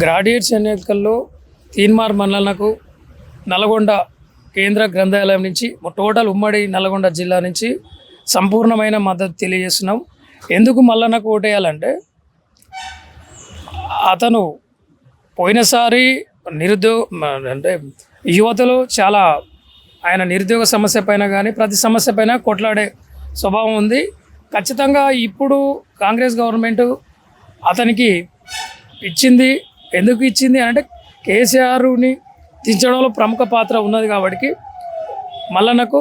Graduates ఎన్నికల్లో తీన్మార్ మండలకు నల్గొండ కేంద్ర గ్రంథాలయం నుంచి టోటల్ ఉమ్మడి నల్గొండ జిల్లా నుంచి సంపూర్ణమైన మద్దతు తెలియజేస్తున్నాం. ఎందుకు మల్లన్నకు ఓటేయాలంటే అతను పోయినసారి నిరుద్యోగ అంటే యువతలో చాలా ఆయన నిరుద్యోగ సమస్య పైన కానీ ప్రతి సమస్య పైన కొట్లాడే స్వభావం ఉంది. ఖచ్చితంగా ఇప్పుడు కాంగ్రెస్ గవర్నమెంట్ అతనికి ఇచ్చింది ఎందుకు ఇచ్చింది అంటే కేసీఆర్ని దించడంలో ప్రముఖ పాత్ర ఉన్నది కాబట్టి మల్లన్నకు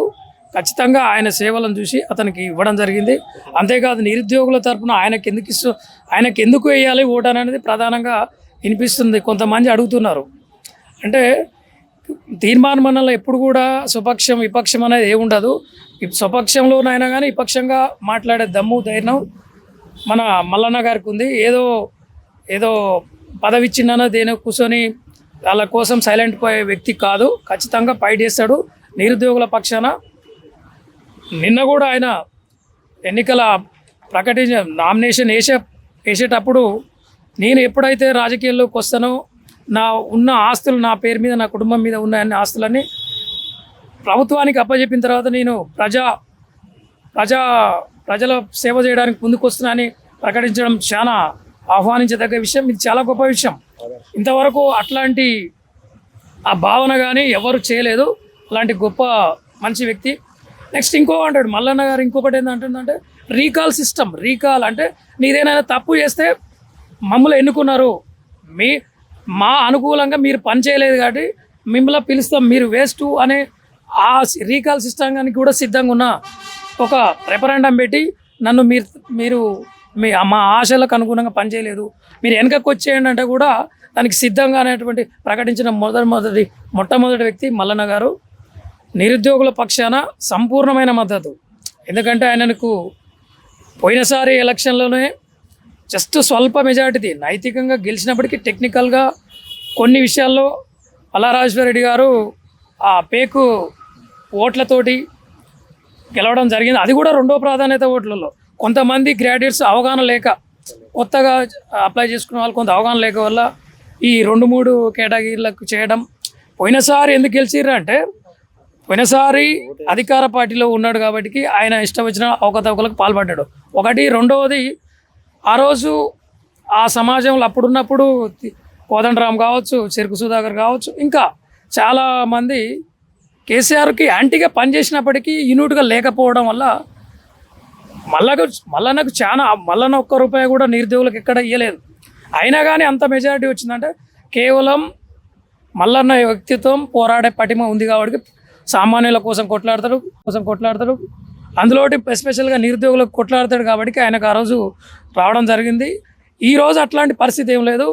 ఖచ్చితంగా ఆయన సేవలను చూసి అతనికి ఇవ్వడం జరిగింది. అంతేకాదు నిరుద్యోగుల తరపున ఆయనకి ఎందుకు ఇస్తూ ఆయనకి ఎందుకు వేయాలి ఓటు అనేది ప్రధానంగా వినిపిస్తుంది కొంతమంది అడుగుతున్నారు. అంటే తీర్మానం మండలంలో ఎప్పుడు కూడా స్వపక్షం విపక్షం అనేది ఏముండదు స్వపక్షంలోనైనా కానీ విపక్షంగా మాట్లాడే దమ్ము ధైర్యం మన మల్లన్న గారికి ఉంది. ఏదో ఏదో పదవి ఇచ్చిందన దేని కూర్చొని వాళ్ళ కోసం సైలెంట్ పోయే వ్యక్తి కాదు. ఖచ్చితంగా ఫైట్ చేస్తాడు. నిరుద్యోగుల పక్షాన నిన్న కూడా ఆయన ఎన్నికల ప్రకటించ నామినేషన్ వేసే వేసేటప్పుడు నేను ఎప్పుడైతే రాజకీయాల్లోకి వస్తానో నా ఉన్న ఆస్తులు నా పేరు మీద నా కుటుంబం మీద ఉన్న అన్ని ఆస్తులన్నీ ప్రభుత్వానికి అప్పచెప్పిన తర్వాత నేను ప్రజా ప్రజా ప్రజల సేవ చేయడానికి ముందుకు వస్తున్నానని ప్రకటించడం చాలా ఆహ్వానించదగ్గ విషయం. ఇది చాలా గొప్ప విషయం. ఇంతవరకు అట్లాంటి ఆ భావన కానీ ఎవరు చేయలేదు. అలాంటి గొప్ప మంచి వ్యక్తి. నెక్స్ట్ ఇంకో అంటాడు మల్లన్న గారు ఇంకొకటి ఏంటంటుందంటే రీకాల్ సిస్టమ్ రీకాల్ అంటే నీదేనైనా తప్పు చేస్తే మమ్మల్ని ఎన్నుకున్నారు. మీ మా అనుకూలంగా మీరు పని చేయలేదు కాబట్టి మిమ్మల్ని పిలుస్తాం మీరు వేస్ట్ అనే ఆ రీకాల్ సిస్టమ్కి కూడా సిద్ధంగా ఉన్న ఒక రెఫరెండం పెట్టి నన్ను మీరు మీరు మీ మా ఆశలకు అనుగుణంగా పనిచేయలేదు. మీరు వెనకకు వచ్చేయండి అంటే కూడా దానికి సిద్ధంగా అనేటువంటి ప్రకటించిన మొదటి మొట్టమొదటి వ్యక్తి మల్లన్న గారు. నిరుద్యోగుల పక్షాన సంపూర్ణమైన మద్దతు. ఎందుకంటే ఆయనకు పోయినసారి ఎలక్షన్లోనే జస్ట్ స్వల్ప మెజార్టీది. నైతికంగా గెలిచినప్పటికీ టెక్నికల్గా కొన్ని విషయాల్లో రెడ్డి గారు ఆ పేకు ఓట్లతోటి గెలవడం జరిగింది. అది కూడా రెండో ప్రాధాన్యత ఓట్లలో. కొంతమంది గ్రాడ్యుయేట్స్ అవగాహన లేక కొత్తగా అప్లై చేసుకున్న వాళ్ళు కొంత అవగాహన లేక వల్ల ఈ రెండు మూడు కేటగిరీలకు చేయడం పోయినసారి ఎందుకు గెలిచిర్రు అంటే పోయినసారి అధికార పార్టీలో ఉన్నాడు కాబట్టి ఆయన ఇష్టం వచ్చిన అవకతవకలకు పాల్పడ్డాడు. ఒకటి రెండవది ఆ రోజు ఆ సమాజంలో అప్పుడున్నప్పుడు కోదండరామ్ కావచ్చు చెరుకు సుధాకర్ కావచ్చు ఇంకా చాలామంది కేసీఆర్కి యాంటీగా పనిచేసినప్పటికీ యూనిట్గా లేకపోవడం వల్ల మళ్ళా మల్లన్నకు చాలా మల్లన్న ఒక్క రూపాయి కూడా నిరుద్యోగులకు ఎక్కడ ఇవ్వలేదు అయినా కానీ అంత మెజారిటీ వచ్చిందంటే కేవలం మల్లన్న వ్యక్తిత్వం పోరాడే పటిమ ఉంది కాబట్టి సామాన్యుల కోసం కొట్లాడతాడు కోసం కొట్లాడతాడు. అందులో ఎస్పెషల్గా నిరుద్యోగులకు కొట్లాడతాడు కాబట్టి ఆయనకు ఆ రోజు రావడం జరిగింది. ఈరోజు అట్లాంటి పరిస్థితి ఏం లేదు.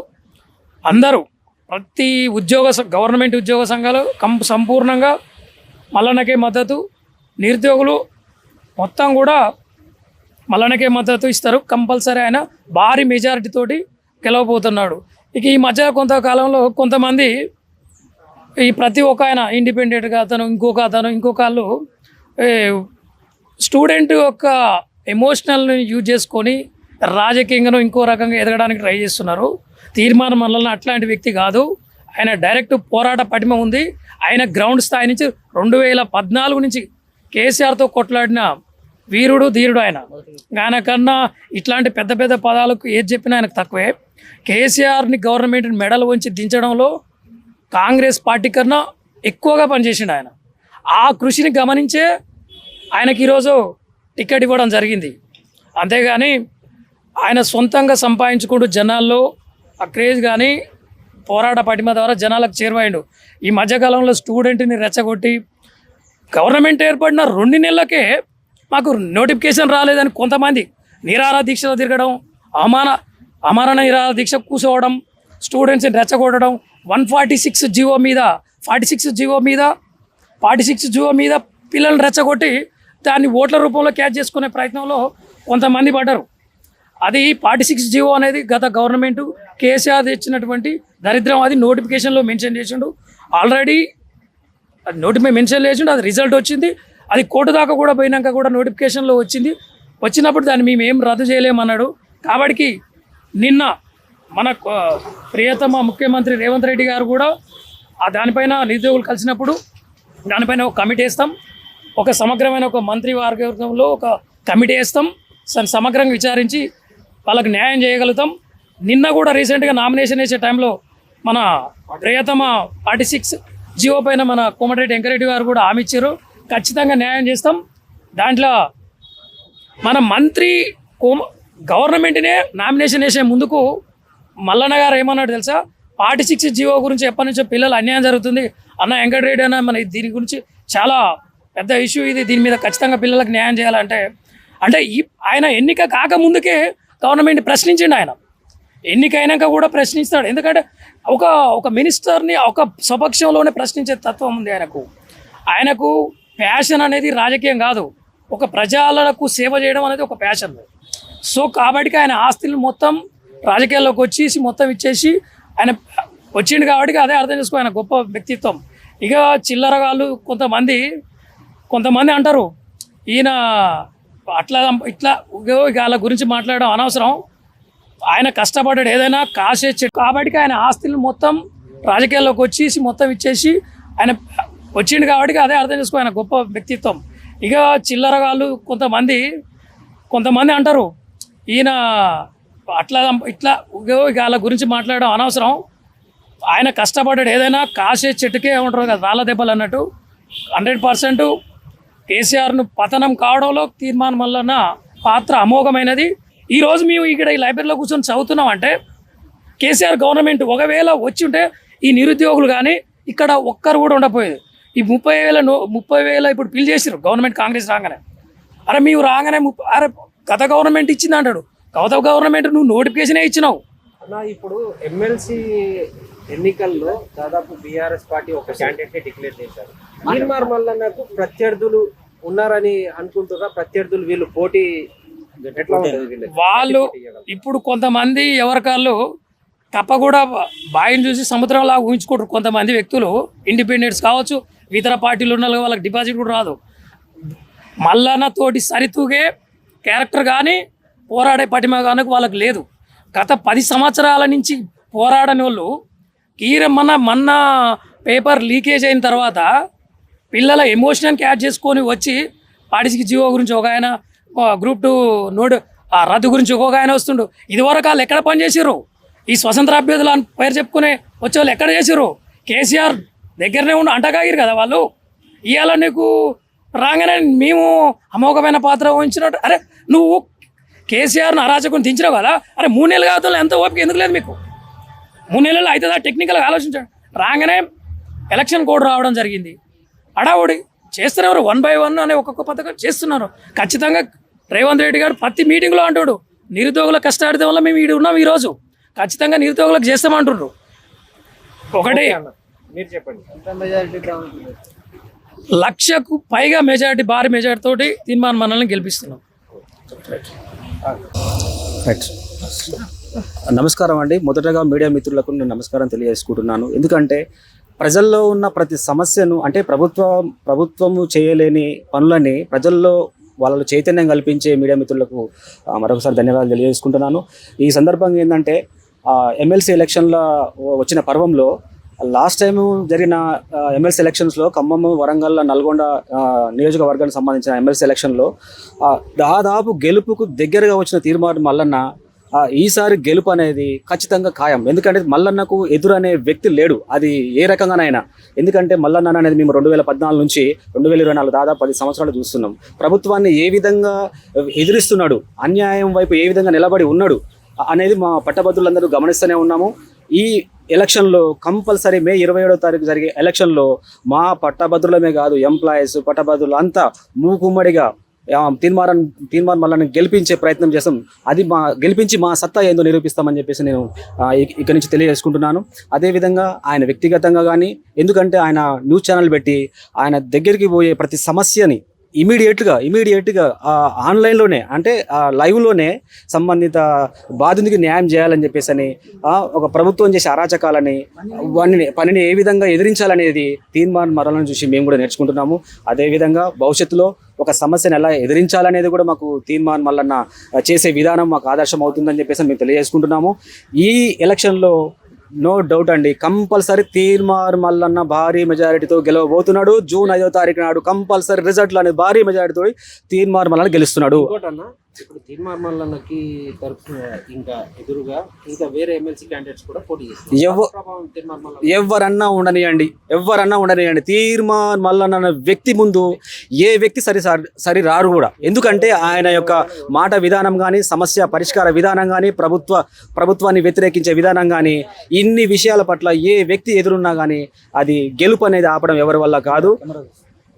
అందరూ ప్రతి ఉద్యోగ గవర్నమెంట్ ఉద్యోగ సంఘాలు కం సంపూర్ణంగా మల్లన్నకే మద్దతు. నిరుద్యోగులు మొత్తం కూడా మల్లన్నకే మద్దతు ఇస్తారు. కంపల్సరీ ఆయన భారీ మెజారిటీతోటి గెలవబోతున్నాడు. ఇక ఈ మధ్య కొంతకాలంలో కొంతమంది ఈ ప్రతి ఒక్క ఆయన ఇండిపెండెంట్గా అతను ఇంకొక అతను ఇంకొక వాళ్ళు స్టూడెంట్ యొక్క ఎమోషనల్ని యూజ్ చేసుకొని రాజకీయంగానో ఇంకో రకంగా ఎదగడానికి ట్రై చేస్తున్నారు. తీర్మానం వల్ల అట్లాంటి వ్యక్తి కాదు. ఆయన డైరెక్ట్ పోరాట పటిమ ఉంది. ఆయన గ్రౌండ్ స్థాయి నుంచి రెండు వేల పద్నాలుగు నుంచి కేసీఆర్తో కొట్లాడిన వీరుడు ధీరుడు ఆయన. ఆయన కన్నా ఇట్లాంటి పెద్ద పెద్ద పదాలకు ఏది చెప్పినా ఆయనకు తక్కువే. కేసీఆర్ని గవర్నమెంట్ మెడల్ ఉంచి దించడంలో కాంగ్రెస్ పార్టీ కన్నా ఎక్కువగా పనిచేసిండు ఆయన. ఆ కృషిని గమనించే ఆయనకి ఈరోజు టికెట్ ఇవ్వడం జరిగింది. అంతేగాని ఆయన సొంతంగా సంపాదించుకుంటూ జనాల్లో ఆ క్రేజ్ కానీ పోరాట పటిమ ద్వారా జనాలకు చేరువైండు ఈ మధ్యకాలంలో స్టూడెంట్ని రెచ్చగొట్టి గవర్నమెంట్ ఏర్పడిన రెండు నెలలకే మాకు నోటిఫికేషన్ రాలేదని కొంతమంది నిరాహార దీక్షలో తిరగడం అమాన అమరణ నిరాహార దీక్ష కూర్చోవడం స్టూడెంట్స్ని రెచ్చగొట్టడం వన్ ఫార్టీ సిక్స్ జీవో మీద ఫార్టీ సిక్స్ జీవో మీద ఫార్టీ సిక్స్ జీవో మీద పిల్లల్ని రెచ్చగొట్టి దాన్ని ఓట్ల రూపంలో క్యాచ్ చేసుకునే ప్రయత్నంలో కొంతమంది పడ్డారు. అది ఫార్టీ సిక్స్ జీవో అనేది గత గవర్నమెంట్ కేసీఆర్ తెచ్చినటువంటి దరిద్రం అది నోటిఫికేషన్లో మెన్షన్ చేసిండు. ఆల్రెడీ నోటి నోటిఫై మెన్షన్ చేసిండు అది రిజల్ట్ వచ్చింది. అది కోర్టు దాకా కూడా పోయినాక కూడా నోటిఫికేషన్లో వచ్చింది. వచ్చినప్పుడు దాన్ని మేము ఏం రద్దు చేయలేమన్నాడు కాబట్టి నిన్న మన ప్రియతమ ముఖ్యమంత్రి రేవంత్ రెడ్డి గారు కూడా ఆ దానిపైన నిరుద్యోగులు కలిసినప్పుడు దానిపైన ఒక కమిటీ వేస్తాం. ఒక సమగ్రమైన ఒక మంత్రి వర్గంలో ఒక కమిటీ వేస్తాం. సమగ్రంగా విచారించి వాళ్ళకి న్యాయం చేయగలుగుతాం. నిన్న కూడా రీసెంట్గా నామినేషన్ వేసే టైంలో మన ప్రియతమ ఫార్టీ సిక్స్ జియో పైన మన కోమటిరెడ్డి వెంకరెడ్డి గారు కూడా హామీ ఇచ్చారు. ఖచ్చితంగా న్యాయం చేస్తాం. దాంట్లో మన మంత్రి కోమ గవర్నమెంట్నే నామినేషన్ వేసే ముందుకు మల్లన్న గారు ఏమన్నాడు తెలుసా? పార్టీ సిక్స్ జీవో గురించి ఎప్పటి నుంచో పిల్లలు అన్యాయం జరుగుతుంది. అన్న వెంకటరెడ్డి అన్న మన దీని గురించి చాలా పెద్ద ఇష్యూ ఇది. దీని మీద ఖచ్చితంగా పిల్లలకు న్యాయం చేయాలంటే. అంటే ఈ ఆయన ఎన్నిక కాక ముందుకే గవర్నమెంట్ ప్రశ్నించిండు ఆయన. ఎన్నికైనాక కూడా ప్రశ్నిస్తాడు. ఎందుకంటే ఒక ఒక మినిస్టర్ని ఒక స్వపక్షంలోనే ప్రశ్నించే తత్వం ఉంది ఆయనకు. ఆయనకు ప్యాషన్ అనేది రాజకీయం కాదు. ఒక ప్రజలకు సేవ చేయడం అనేది ఒక ప్యాషన్. సో కాబట్టి ఆయన ఆస్తులు మొత్తం రాజకీయాల్లోకి వచ్చేసి మొత్తం ఇచ్చేసి ఆయన వచ్చిండు కాబట్టి అదే అర్థం చేసుకో ఆయన గొప్ప వ్యక్తిత్వం. ఇక చిల్లరగాళ్ళు కొంతమంది కొంతమంది అంటారు ఈయన అట్లా ఇట్లా ఇక వాళ్ళ గురించి మాట్లాడడం అనవసరం. ఆయన కష్టపడ్డాడు ఏదైనా కాసే చెట్టు. కాబట్టి ఆయన ఆస్తులు మొత్తం రాజకీయాల్లోకి వచ్చేసి మొత్తం ఇచ్చేసి ఆయన వచ్చిండు కాబట్టి అదే అర్థం చేసుకో ఆయన గొప్ప వ్యక్తిత్వం. ఇక చిల్లరగాళ్ళు కొంతమంది కొంతమంది అంటారు ఈయన అట్లా ఇట్లా ఇక వాళ్ళ గురించి మాట్లాడడం అనవసరం. ఆయన కష్టపడ్డాడు. ఏదైనా కాసే చెట్టుకే ఉంటారు కదా రాళ్ళ దెబ్బలు అన్నట్టు. హండ్రెడ్ పర్సెంట్ కేసీఆర్ను పతనం కావడంలో తీర్మానం వలన పాత్ర అమోఘమైనది. ఈరోజు మేము ఇక్కడ ఈ లైబ్రరీలో కూర్చొని చదువుతున్నాం అంటే కేసీఆర్ గవర్నమెంట్ ఒకవేళ వచ్చి ఉంటే ఈ నిరుద్యోగులు కానీ ఇక్కడ ఒక్కరు కూడా ఉండకపోయేది. ఈ ముప్పై వేల నో ముప్పై వేల ఇప్పుడు పిల్ చేసిరు గవర్నమెంట్ కాంగ్రెస్ రాగానే. అరే మీరు రాగానే ముప్ప అరే గత గవర్నమెంట్ ఇచ్చింది అంటాడు. గత గవర్నమెంట్ నువ్వు నోటిఫికేషనే ఇచ్చినావు. అన్న ఇప్పుడు ఎమ్మెల్సీ ఎన్నికల్లో దాదాపు బీఆర్ఎస్ పార్టీ ఒక క్యాండిడేట్ డిక్లేర్ చేశారు. తీర్మార్ మల్లన్నకు ప్రత్యర్థులు ఉన్నారని అనుకుంటున్నా ప్రత్యర్థులు వీళ్ళు పోటీ వాళ్ళు ఇప్పుడు కొంతమంది ఎవరికాళ్ళు కప్ప కూడా బాయిని చూసి సముద్రంలా ఊహించుకుంటారు కొంతమంది వ్యక్తులు. ఇండిపెండెంట్స్ కావచ్చు ఇతర పార్టీలు ఉన్న వాళ్ళకి డిపాజిట్ కూడా రాదు. మల్లన్న తోటి సరితూగే క్యారెక్టర్ కానీ పోరాడే పటిమ కానీ వాళ్ళకి లేదు. గత పది సంవత్సరాల నుంచి పోరాడని వాళ్ళు కీర మన మొన్న పేపర్ లీకేజ్ అయిన తర్వాత పిల్లల ఎమోషన్ క్యాచ్ చేసుకొని వచ్చి పాడిసికి జీవో గురించి ఒక ఆయన గ్రూప్ టూ నోడ్ ఆ రద్దు గురించి ఒక్కొక్క ఆయన వస్తుండు. ఇదివరకు వాళ్ళు ఎక్కడ పని ఈ స్వతంత్ర అభ్యర్థులు అని పేరు చెప్పుకునే వచ్చేవాళ్ళు ఎక్కడ చేసిర్రు? కేసీఆర్ దగ్గరనే ఉండి అంటగాగిరు కదా వాళ్ళు. ఇవాళ నీకు రాగానే మేము అమోఘమైన పాత్ర వహించినట్టు అరే నువ్వు కేసీఆర్ను అరాచకుని దించినావు కదా? అరే మూడు నెలలు కాదు ఎంత ఓపిక ఎందుకు లేదు మీకు? మూడు నెలలు అవుతుందా? టెక్నికల్గా ఆలోచించాడు రాగానే ఎలక్షన్ కోడ్ రావడం జరిగింది. అడావుడి చేస్తున్నారు వన్ బై వన్ అనే ఒక్కొక్క పథకం చేస్తున్నారు. ఖచ్చితంగా రేవంత్ రెడ్డి గారు ప్రతి మీటింగ్లో అంటాడు. నిరుద్యోగుల కష్టాడితే వల్ల మేము ఈడు ఉన్నాం ఈరోజు. ఖచ్చితంగా నిరుద్యోగులకు చేస్తామంటుండ్రు ఒకటి. అన్న. మీరు చెప్పండి. లక్షకు పైగా మెజారిటీ భారీ మెజారిటీ తోటి తీర్మానం మనల్ని గెలిపిస్తున్నాం. రైట్ నమస్కారం అండి. మొదటగా మీడియా మిత్రులకు నేను నమస్కారం తెలియజేసుకుంటున్నాను. ఎందుకంటే ప్రజల్లో ఉన్న ప్రతి సమస్యను అంటే ప్రభుత్వం ప్రభుత్వము చేయలేని పనులని ప్రజల్లో వాళ్ళలో చైతన్యం కల్పించే మీడియా మిత్రులకు మరొకసారి ధన్యవాదాలు తెలియజేసుకుంటున్నాను. ఈ సందర్భంగా ఏంటంటే ఎమ్మెల్సీ ఎలక్షన్ల వచ్చిన పర్వంలో లాస్ట్ టైం జరిగిన ఎమ్మెల్సీ ఎలక్షన్స్లో ఖమ్మం వరంగల్ నల్గొండ నియోజకవర్గానికి సంబంధించిన ఎమ్మెల్సీ ఎలక్షన్లో దాదాపు గెలుపుకు దగ్గరగా వచ్చిన తీర్మానం మల్లన్న ఈసారి గెలుపు అనేది ఖచ్చితంగా ఖాయం. ఎందుకంటే మల్లన్నకు ఎదురనే వ్యక్తి లేడు. అది ఏ రకంగానైనా. ఎందుకంటే మల్లన్న అనేది మేము రెండు వేల పద్నాలుగు నుంచి రెండు వేల ఇరవై నాలుగు దాదాపు పది సంవత్సరాలు చూస్తున్నాం. ప్రభుత్వాన్ని ఏ విధంగా ఎదిరిస్తున్నాడు అన్యాయం వైపు ఏ విధంగా నిలబడి ఉన్నాడు అనేది మా పట్టభద్రులందరూ గమనిస్తూనే ఉన్నాము. ఈ ఎలక్షన్లో కంపల్సరీ మే ఇరవై ఏడో తారీఖు జరిగే ఎలక్షన్లో మా పట్టభద్రులమే కాదు ఎంప్లాయీస్ పట్టభద్రులు అంతా మూకుమ్మడిగా తీర్మానం తీర్మానం మళ్ళీ గెలిపించే ప్రయత్నం చేస్తాం. అది మా గెలిపించి మా సత్తా ఏందో నిరూపిస్తామని చెప్పేసి నేను ఇక్కడి నుంచి తెలియజేసుకుంటున్నాను. అదేవిధంగా ఆయన వ్యక్తిగతంగా కానీ ఎందుకంటే ఆయన న్యూస్ ఛానల్ పెట్టి ఆయన దగ్గరికి పోయే ప్రతి సమస్యని ఇమీడియట్గా ఇమీడియట్గా ఆన్లైన్లోనే అంటే ఆ లైవ్లోనే సంబంధిత బాధితుడికి న్యాయం చేయాలని చెప్పేసి అని ఒక ప్రభుత్వం చేసే అరాచకాలని వాటిని పనిని ఏ విధంగా ఎదిరించాలనేది తీర్మానం మరణాలను చూసి మేము కూడా నేర్చుకుంటున్నాము. అదేవిధంగా భవిష్యత్తులో ఒక సమస్యను ఎలా ఎదిరించాలనేది కూడా మాకు తీర్మాన్ మల్లన్న చేసే విధానం మాకు ఆదర్శం అవుతుందని చెప్పేసి మేము తెలియజేసుకుంటున్నాము. ఈ ఎలక్షన్లో నో డౌట్ అండి. కంపల్సరీ తీర్మార్ మల్లన్న భారీ మెజారిటీతో గెలవబోతున్నాడు. జూన్ ఐదో తారీఖు నాడు కంపల్సరీ రిజల్ట్లు అనేది భారీ మెజారిటీతో తీర్మార్ మల్లన్న గెలుస్తున్నాడు. ఇప్పుడు తీర్మార్ మల్లన్నకి తరఫు ఇంకా ఎదురుగా ఇంకా వేరే ఎమ్మెల్సీ క్యాండిడేట్స్ కూడా పోటీ చేస్తారు ఎవరన్నా ఉండనియండి. ఎవరన్నా ఉండనియండి. తీర్మాన్ మల్లన్న వ్యక్తి ముందు ఏ వ్యక్తి సరి సార్- సరి రారు కూడా. ఎందుకంటే ఆయన యొక్క మాట విధానం కానీ సమస్య పరిష్కార విధానం కానీ ప్రభుత్వ ప్రభుత్వాన్ని వ్యతిరేకించే విధానం కానీ ఇన్ని విషయాల పట్ల ఏ వ్యక్తి ఎదురున్నా కానీ అది గెలుపు అనేది ఆపడం ఎవరి వల్ల కాదు.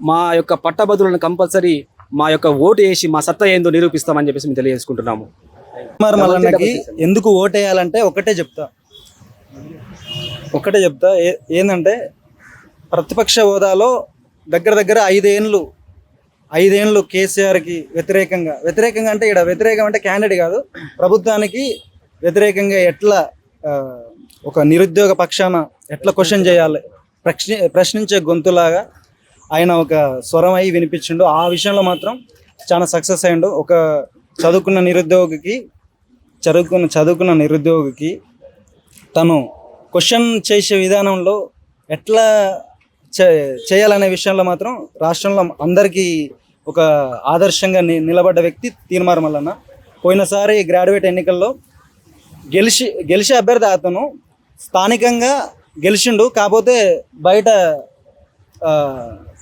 మా యొక్క పట్టభద్రులను కంపల్సరీ మా యొక్క ఓటు వేసి మా సత్తా ఏందో నిరూపిస్తామని చెప్పేసి మేము తెలియజేసుకుంటున్నాము. కుమార్ మల్లన్నకి ఎందుకు ఓటేయాలంటే ఒకటే చెప్తా. ఒకటే చెప్తా. ఏ- ఏందంటే ప్రతిపక్ష హోదాలో దగ్గర దగ్గర ఐదేండ్లు ఐదేండ్లు కేసీఆర్కి వ్యతిరేకంగా. వ్యతిరేకంగా అంటే ఇక్కడ వ్యతిరేకం అంటే క్యాండిడేట్ కాదు. ప్రభుత్వానికి వ్యతిరేకంగా ఎట్లా ఒక నిరుద్యోగ పక్షాన ఎట్లా క్వశ్చన్ చేయాలి? ప్రశ్ని ప్రశ్నించే గొంతులాగా ఆయన ఒక స్వరం అయి వినిపించిండు. ఆ విషయంలో మాత్రం చాలా సక్సెస్ అయ్యిండు. ఒక చదువుకున్న నిరుద్యోగికి చదువుకున్న చదువుకున్న నిరుద్యోగికి తను క్వశ్చన్ చేసే విధానంలో ఎట్లా చే- చేయాలనే విషయంలో మాత్రం రాష్ట్రంలో అందరికీ ఒక ఆదర్శంగా ని- నిలబడ్డ వ్యక్తి తీర్మార్ మల్లన్న. పోయినసారి గ్రాడ్యుయేట్ ఎన్నికల్లో గెలిచి గెలిచే అభ్యర్థి అతను స్థానికంగా గెలిచిండు. కాకపోతే బయట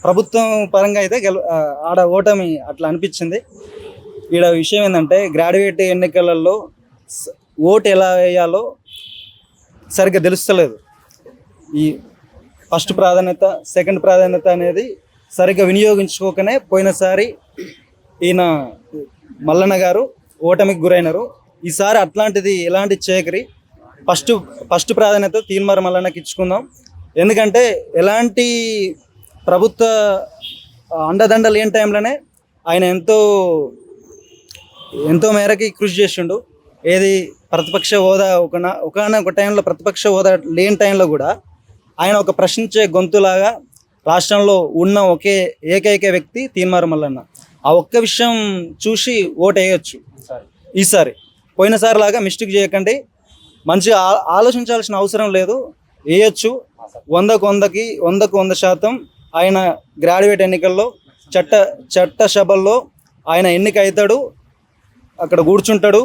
ప్రభుత్వం పరంగా అయితే గెలు ఆడ ఓటమి అట్లా అనిపించింది. ఈడ విషయం ఏంటంటే గ్రాడ్యుయేట్ ఎన్నికలలో ఓటు ఎలా వేయాలో సరిగ్గా తెలుస్తలేదు. ఈ ఫస్ట్ ప్రాధాన్యత సెకండ్ ప్రాధాన్యత అనేది సరిగ్గా వినియోగించుకోకనే పోయినసారి ఈయన మల్లన్న గారు ఓటమికి గురైనారు. ఈసారి అట్లాంటిది ఎలాంటి చేయకరి ఫస్ట్ ఫస్ట్ ప్రాధాన్యత తీన్మార్ మల్లన్నకి ఇచ్చుకుందాం. ఎందుకంటే ఎలాంటి ప్రభుత్వ అండదండ లేని టైంలోనే ఆయన ఎంతో ఎంతో మేరకి కృషి చేసిండు. ఏది ప్రతిపక్ష హోదా ఒక ఒకనొక టైంలో ప్రతిపక్ష హోదా లేని టైంలో కూడా ఆయన ఒక ప్రశ్నించే గొంతులాగా రాష్ట్రంలో ఉన్న ఒకే ఏకైక వ్యక్తి తీన్మారు మల్లన్న. ఆ ఒక్క విషయం చూసి ఓటు వేయొచ్చు ఈసారి పోయినసారి లాగా మిస్టేక్ చేయకండి. మంచిగా ఆలోచించాల్సిన అవసరం లేదు. వేయొచ్చు. వందకు వందకి వందకు వంద శాతం ఆయన గ్రాడ్యుయేట్ ఎన్నికల్లో చట్ట చట్ట సభల్లో ఆయన ఎన్నిక అవుతాడు అక్కడ కూర్చుంటాడు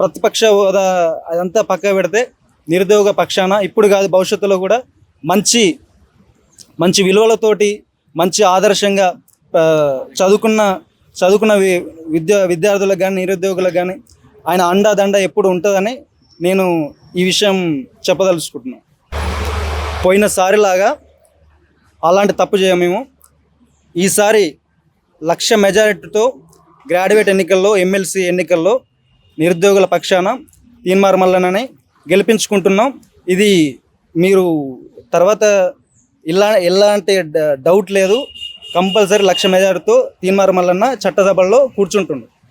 ప్రతిపక్ష హోదా అదంతా పక్క పెడితే నిరుద్యోగ పక్షాన ఇప్పుడు కాదు భవిష్యత్తులో కూడా మంచి మంచి విలువలతోటి మంచి ఆదర్శంగా చదువుకున్న చదువుకున్న వి- విద్యా విద్యార్థులకు కానీ నిరుద్యోగులకు కానీ ఆయన అండదండ ఎప్పుడు ఉంటుందని నేను ఈ విషయం చెప్పదలుచుకుంటున్నాను పోయినసారిలాగా అలాంటి తప్పు చేయం మేము. ఈసారి లక్ష మెజారిటీతో గ్రాడ్యుయేట్ ఎన్నికల్లో ఎమ్మెల్సీ ఎన్నికల్లో నిరుద్యోగుల పక్షాన తీన్మార్ మల్లనని గెలిపించుకుంటున్నాం. ఇది మీరు తర్వాత ఇలా ఎలాంటి డ- డౌట్ లేదు. కంపల్సరీ లక్ష మెజారిటీతో తీన్మార్ మల్లన్న చట్టసభల్లో కూర్చుంటుండు.